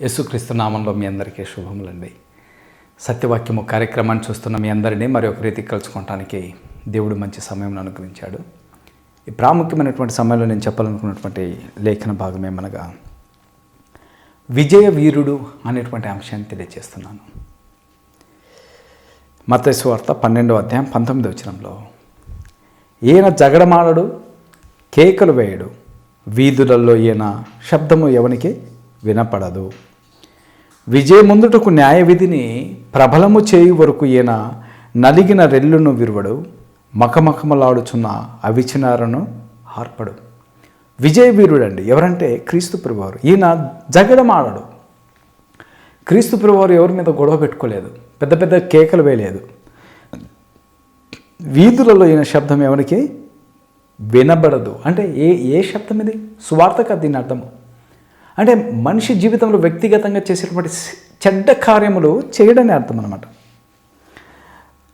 యేసుక్రీస్తు నామంలో మీ అందరికీ శుభములండి. సత్యవాక్యము కార్యక్రమాన్ని చూస్తున్న మీ అందరినీ మరి ఒక రీతికి కలుసుకోవటానికి దేవుడు మంచి సమయం అనుగ్రహించాడు. ఈ ప్రాముఖ్యమైనటువంటి సమయంలో నేను చెప్పాలనుకున్నటువంటి లేఖన భాగం ఏమనగా విజయ వీరుడు అనేటువంటి అంశాన్ని తెలియజేస్తున్నాను. మతేశ్వార్త పన్నెండో పన్నెండవ అధ్యాయం పంతొమ్మిది వచనంలో ఈయన జగడమాడడు కేకలు వేయడు వీధులలో ఈయన శబ్దము ఎవనికి? వినపడదు. విజయముందుటకు న్యాయ విధిని ప్రబలము చేయు వరకు ఈయన నలిగిన రెల్లును విరువడు మకమకమలాడుచున్న అవిచినారను ఆర్పడు విజయ వీరుడండి. ఎవరంటే క్రీస్తు ప్రభువారు. ఈయన జగడమాడడు క్రీస్తు ప్రభువారు ఎవరి మీద గొడవ పెట్టుకోలేదు. పెద్ద పెద్ద కేకలు వేయలేదు. వీధులలో ఈయన శబ్దం ఎవరికి? వినబడదు. అంటే ఏ ఏ శబ్దం ఇది? సువార్తక దీని అర్థము. అంటే మనిషి జీవితంలో వ్యక్తిగతంగా చేసేటువంటి చెడ్డ కార్యములు చేయడని అర్థం అనమాట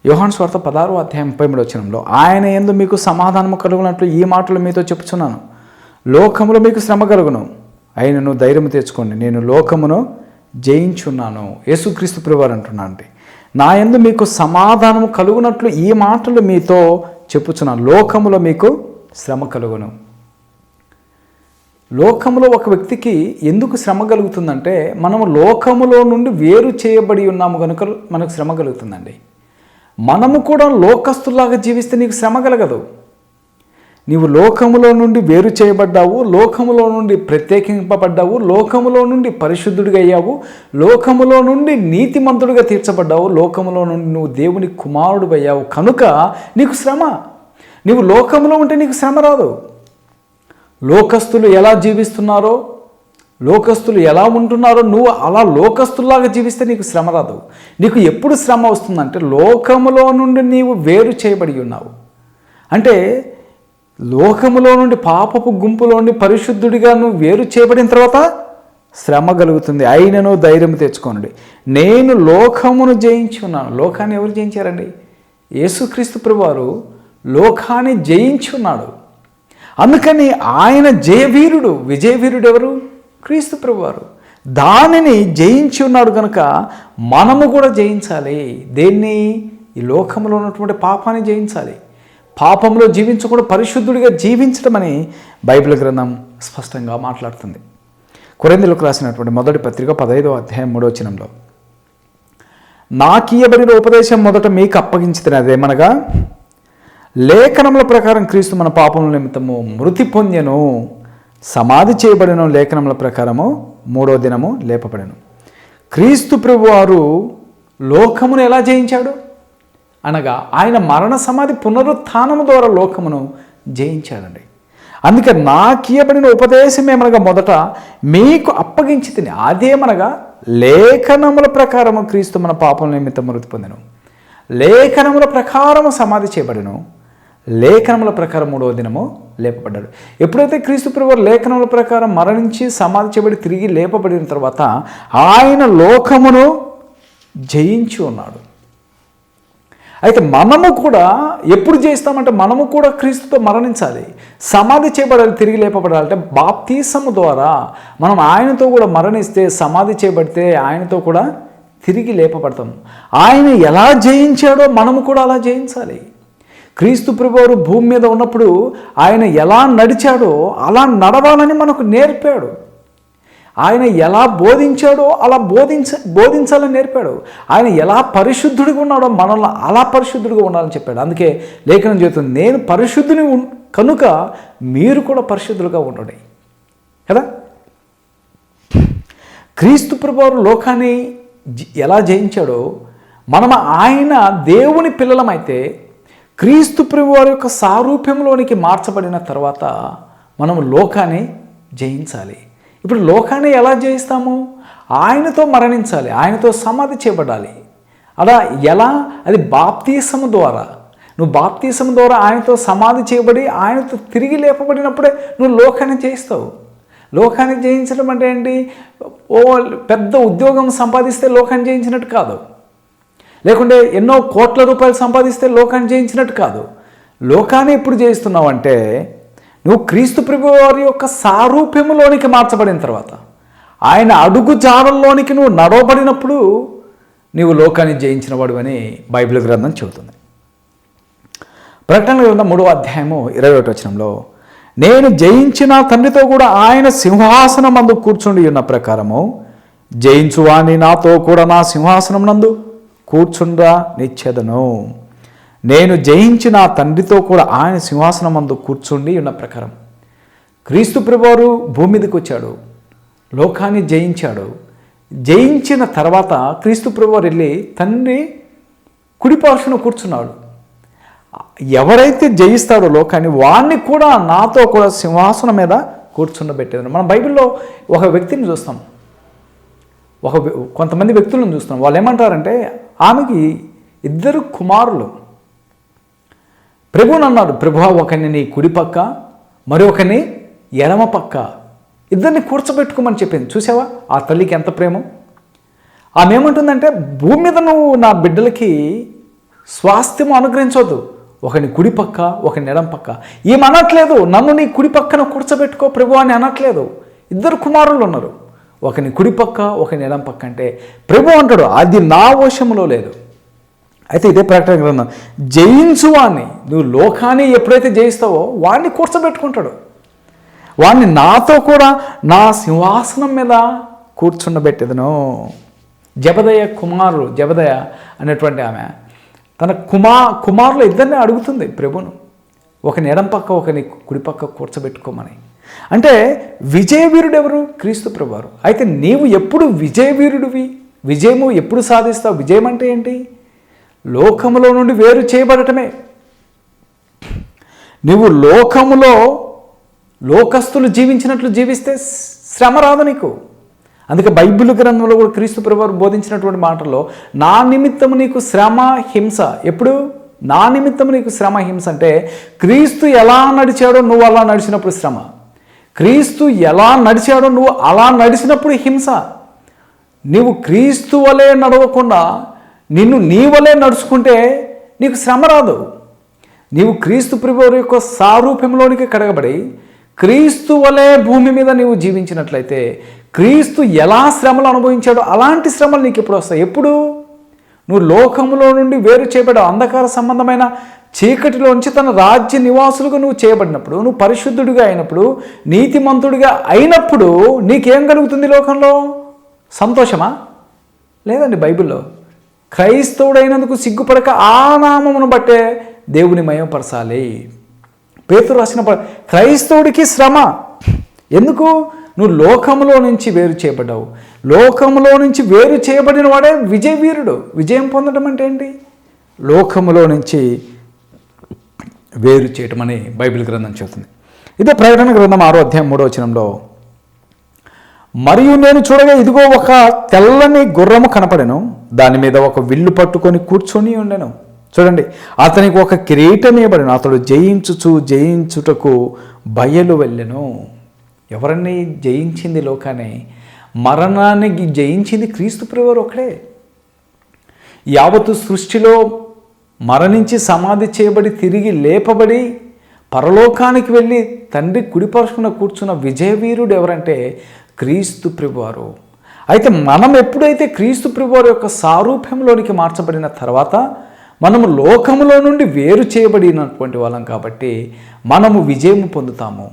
యోహాన్ స్వార్థ పదారు అధ్యాయం ముప్పై మూడు వచ్చినంలో ఆయన ఎందు మీకు సమాధానము కలుగునట్లు ఈ మాటలు మీతో చెప్పుచున్నాను. లోకములో మీకు శ్రమ కలుగును. అయినను ధైర్యం తెచ్చుకోండి. నేను లోకమును జయించున్నాను. యేసుక్రీస్తు ప్రభువారు అంటున్నా అంటే నా ఎందు మీకు సమాధానము కలుగునట్లు ఈ మాటలు మీతో చెప్పుచున్నాను. లోకములో మీకు శ్రమ కలుగును. లోకములో ఒక వ్యక్తికి ఎందుకు శ్రమ కలుగుతుందంటే మనము లోకములో నుండి వేరు చేయబడి ఉన్నాము కనుక మనకు శ్రమ కలుగుతుందండి. మనము కూడా లోకస్తులాగా జీవిస్తే నీకు శ్రమ కలగదు. నీవు లోకములో నుండి వేరు చేయబడ్డావు లోకములో నుండి ప్రత్యేకింపబడ్డావు లోకములో నుండి పరిశుద్ధుడిగా అయ్యావు లోకములో నుండి నీతిమంతుడిగా తీర్చబడ్డావు లోకములో నుండి నువ్వు దేవుని కుమారుడు అయ్యావు కనుక నీకు శ్రమ. నీవు లోకములో ఉంటే నీకు శ్రమ రాదు. లోకస్తులు ఎలా జీవిస్తున్నారో లోకస్తులు ఎలా ఉంటున్నారో నువ్వు అలా లోకస్తుల్లాగా జీవిస్తే నీకు శ్రమ రాదు. నీకు ఎప్పుడు శ్రమ వస్తుందంటే లోకములో నుండి నీవు వేరు చేయబడి ఉన్నావు. అంటే లోకములో నుండి పాపపు గుంపులో నుండి పరిశుద్ధుడిగా నువ్వు వేరు చేయబడిన తర్వాత శ్రమ కలుగుతుంది. అయినను ధైర్యం తెచ్చుకోనండి. నేను లోకమును జయించి ఉన్నాను. లోకాన్ని ఎవరు జయించారండి? యేసుక్రీస్తు ప్రభువారు లోకాన్ని జయించి ఉన్నాడు. అందుకని ఆయన జయవీరుడు విజయవీరుడు ఎవరు క్రీస్తు ప్రభువారు. దానిని జయించి ఉన్నాడు కనుక మనము కూడా జయించాలి. దేన్ని? ఈ లోకంలో ఉన్నటువంటి పాపాన్ని జయించాలి. పాపంలో జీవించకుండా పరిశుద్ధుడిగా జీవించడం అని బైబిల్ గ్రంథం స్పష్టంగా మాట్లాడుతుంది. కొరిందులకు రాసినటువంటి మొదటి పత్రిక పదైదో అధ్యాయం మూడవచనంలో నాకీయబడిన ఉపదేశం మొదట మీకు అప్పగించిన అదేమనగా లేఖనముల ప్రకారం క్రీస్తు మన పాపముల నిమిత్తము మృతి పొందెను. సమాధి చేయబడిన లేఖనముల ప్రకారము మూడో దినము లేపబడెను. క్రీస్తు ప్రభువారు లోకమును ఎలా జయించాడు? అనగా ఆయన మరణ సమాధి పునరుత్థానము ద్వారా లోకమును జయించాడండి. అందుకే నాకియబడిన ఉపదేశం ఏమనగా మొదట మీకు అప్పగించి తిని అదేమనగా లేఖనముల ప్రకారము క్రీస్తు మన పాపం నిమిత్తం మృతి పొందెను. లేఖనముల ప్రకారము సమాధి చేయబడెను. లేఖనముల ప్రకారం మూడవ దినము లేపబడ్డాడు. ఎప్పుడైతే క్రీస్తు లేఖనముల ప్రకారం మరణించి సమాధి చేయబడి తిరిగి లేపబడిన తర్వాత ఆయన లోకమును జయించి ఉన్నాడు. అయితే మనము కూడా ఎప్పుడు చేస్తామంటే మనము కూడా క్రీస్తుతో మరణించాలి. సమాధి చేయబడాలి తిరిగి లేపబడాలంటే బాప్తీసము ద్వారా మనం ఆయనతో కూడా మరణిస్తే సమాధి చేయబడితే ఆయనతో కూడా తిరిగి లేపబడతాం ఆయన ఎలా జయించాడో మనము కూడా అలా జయించాలి. క్రీస్తు ప్రభువారు భూమి మీద ఉన్నప్పుడు ఆయన ఎలా నడిచాడో అలా నడవాలని మనకు నేర్పాడు. ఆయన ఎలా బోధించాడో అలా బోధించ బోధించాలని నేర్పాడు. ఆయన ఎలా పరిశుద్ధుడిగా ఉన్నాడో మనల్ని అలా పరిశుద్ధుడిగా ఉండాలని చెప్పాడు. అందుకే లేఖనం చెబుతుంది నేను పరిశుద్ధుని ఉన్- కనుక మీరు కూడా పరిశుద్ధులుగా ఉండండి. కదా? క్రీస్తు ప్రభువారు లోకాన్ని ఎలా జయించాడో మనం ఆయన దేవుని పిల్లలమైతే క్రీస్తు ప్రభువారి యొక్క సారూప్యంలోనికి మార్చబడిన తర్వాత మనం లోకాన్ని జయించాలి. ఇప్పుడు లోకాన్ని ఎలా జయిస్తాము? ఆయనతో మరణించాలి ఆయనతో సమాధి చేయబడాలి. అలా ఎలా? అది బాప్తీసము ద్వారా. నువ్వు బాప్తీసం ద్వారా ఆయనతో సమాధి చేయబడి ఆయనతో తిరిగి లేపబడినప్పుడే నువ్వు లోకాన్ని జయిస్తావు. లోకాన్ని జయించడం అంటే ఏంటి? ఓ పెద్ద ఉద్యోగం సంపాదిస్తే లోకాన్ని జయించినట్టు కాదు. లేకుంటే ఎన్నో కోట్ల రూపాయలు సంపాదిస్తే లోకాన్ని జయించినట్టు కాదు. లోకాన్ని ఎప్పుడు జయిస్తున్నావు అంటే నువ్వు క్రీస్తు ప్రభు వారి యొక్క సారూప్యములోనికి మార్చబడిన తర్వాత ఆయన అడుగు జాడల్లోనికి నువ్వు నడవబడినప్పుడు నీవు లోకాన్ని జయించిన వాడు అని బైబిల్ గ్రంథం చెబుతుంది. ప్రకటన గ్రంథం మూడవ అధ్యాయము ఇరవై ఒకటి వచనంలో నేను జయించిన తండ్రితో కూడా ఆయన సింహాసనం నందు కూర్చుండి ఉన్న ప్రకారము జయించువాణి నాతో కూడా నా సింహాసనం నందు కూర్చుండ్రా నిచ్చెదను నేను జయించిన తండ్రితో కూడా ఆయన సింహాసనం అందు కూర్చుండి ఉన్న ప్రకారం. క్రీస్తు ప్రభువారు భూమి మీదకి వచ్చాడు లోకాన్ని జయించాడు. జయించిన తర్వాత క్రీస్తు ప్రభువారు వెళ్ళి తండ్రి కుడిపార్శ్వను కూర్చున్నాడు. ఎవరైతే జయిస్తాడో లోకాన్ని వాణ్ణి కూడా నాతో కూడా సింహాసనం మీద కూర్చుండబెట్టేది. మనం బైబిల్లో ఒక వ్యక్తిని చూస్తాం. ఒక కొంతమంది వ్యక్తులను చూస్తాం. వాళ్ళు ఏమంటారంటే ఆమెకి ఇద్దరు కుమారులు. ప్రభుని అన్నాడు ప్రభు ఒకరిని నీ కుడి పక్క మరి ఎడమ పక్క. ఇద్దరిని కూర్చోబెట్టుకోమని చెప్పింది. చూసావా? ఆ తల్లికి ఎంత ప్రేమ? ఆమె ఏమంటుందంటే భూమి మీద నువ్వు నా బిడ్డలకి స్వాస్థ్యం అనుగ్రహించవద్దు ఒకని కుడి పక్క ఒకని ఎడం పక్క. ఏమనట్లేదు నన్ను నీ కుడి పక్కన కూర్చోబెట్టుకో ప్రభు అని అనట్లేదు. ఇద్దరు కుమారులు ఉన్నారు. ఒకని కుడిపక్క ఒకని ఎడం పక్క అంటే ప్రభు అంటాడు అది నా వశంలో లేదు. అయితే ఇదే ప్రకటన గ్రంథం. జయించు వాణ్ణి. నువ్వు లోకాన్ని ఎప్పుడైతే జయిస్తావో వాడిని కూర్చోబెట్టుకుంటాడు. వాడిని నాతో కూడా నా సింహాసనం మీద కూర్చుండబెట్టేదను. జబదయ కుమారుడు జబదయ అనేటువంటి ఆమె తన కుమా కుమారులు ఇద్దరిని అడుగుతుంది ప్రభును ఒకని ఎడం పక్క ఒకని కుడిపక్క కూర్చోబెట్టుకోమని. అంటే విజయవీరుడు ఎవరు క్రీస్తు ప్రభువారు. అయితే నీవు ఎప్పుడు విజయవీరుడివి? విజయము ఎప్పుడు సాధిస్తావు? విజయం అంటే ఏంటి? లోకములో నుండి వేరు చేయబడటమే. నువ్వు లోకములో లోకస్తులు జీవించినట్లు జీవిస్తే శ్రమ రాదు నీకు. అందుకే బైబిల్ గ్రంథంలో కూడా క్రీస్తు ప్రభువారు బోధించినటువంటి మాటల్లో నా నిమిత్తము నీకు శ్రమ హింస. ఎప్పుడు? నా నిమిత్తం నీకు శ్రమ హింస అంటే క్రీస్తు ఎలా నడిచాడో నువ్వు అలా నడిచినప్పుడు శ్రమ. క్రీస్తు ఎలా నడిచాడో నువ్వు అలా నడిచినప్పుడు హింస. నువ్వు క్రీస్తు వలె నడవకుండా నిన్ను నీ వలె నడుచుకుంటే నీకు శ్రమ రాదు. నీవు క్రీస్తు ప్రభువు యొక్క సారూప్యంలోనికి కడగబడి క్రీస్తు వలె భూమి మీద నీవు జీవించినట్లయితే క్రీస్తు ఎలా శ్రమలు అనుభవించాడో అలాంటి శ్రమలు నీకు ఎప్పుడు వస్తాయి? ఎప్పుడు? నువ్వు లోకంలో నుండి వేరు చేయబడ్డావు అంధకార సంబంధమైన చీకటిలోంచి తన రాజ్య నివాసులుగా నువ్వు చేయబడినప్పుడు నువ్వు పరిశుద్ధుడిగా అయినప్పుడు నీతిమంతుడిగా అయినప్పుడు నీకేం కలుగుతుంది లోకంలో? సంతోషమా? లేదండి బైబిల్లో. క్రైస్తవుడైనందుకు సిగ్గుపడక ఆ నామమును బట్టే దేవుని మయంపరచాలి. పేతురు రాసిన క్రైస్తవుడికి శ్రమ. ఎందుకు? నువ్వు లోకములో నుంచి వేరు చేయబడ్డావు. లోకములో నుంచి వేరు చేయబడిన వాడే విజయవీరుడు. విజయం పొందడం అంటే ఏంటి? లోకములో నుంచి వేరు చేయటమని బైబిల్ గ్రంథం చెబుతుంది. ఇదే ప్రకటన గ్రంథం ఆరో అధ్యాయం మూడో వచనంలో మరియు నేను చూడగా ఇదిగో ఒక తెల్లని గుర్రము కనపడెను. దాని మీద ఒక విల్లు పట్టుకొని కూర్చొని ఉండెను. చూడండి అతనికి ఒక కిరీటం ఇవ్వబడిను అతడు జయించుచు జయించుటకు బయలు వెళ్ళెను. ఎవరన్నీ జయించింది లోకాన్ని? మరణాన్ని జయించింది క్రీస్తు ప్రభువారు ఒకడే. యావత్తు సృష్టిలో మరణించి సమాధి చేయబడి తిరిగి లేపబడి పరలోకానికి వెళ్ళి తండ్రి కుడిపరుచుకున్న కూర్చున్న విజయవీరుడు ఎవరంటే క్రీస్తు ప్రభువారు. అయితే మనం ఎప్పుడైతే క్రీస్తు ప్రభువారు యొక్క సారూప్యంలోనికి మార్చబడిన తర్వాత మనము లోకములో నుండి వేరు చేయబడినటువంటి వాళ్ళం కాబట్టి మనము విజయం పొందుతాము.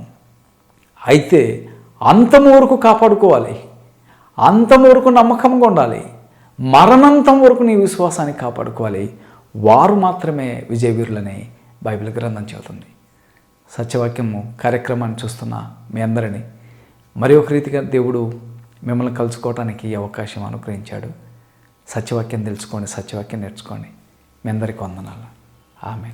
అయితే అంతం వరకు కాపాడుకోవాలి. అంతం వరకు నమ్మకంగా ఉండాలి. మరణంతం వరకు నీ విశ్వాసాన్ని కాపాడుకోవాలి. వారు మాత్రమే విజయవీరులని బైబిల్ గ్రంథం చెబుతుంది. సత్యవాక్యము కార్యక్రమాన్ని చూస్తున్న మీ అందరినీ. మరి ఒక రీతిగా దేవుడు మిమ్మల్ని కలుసుకోవడానికి అవకాశం అనుగ్రహించాడు. సత్యవాక్యం తెలుసుకోండి సత్యవాక్యం నేర్చుకోండి. మీ అందరికీ వందనాలు. ఆమె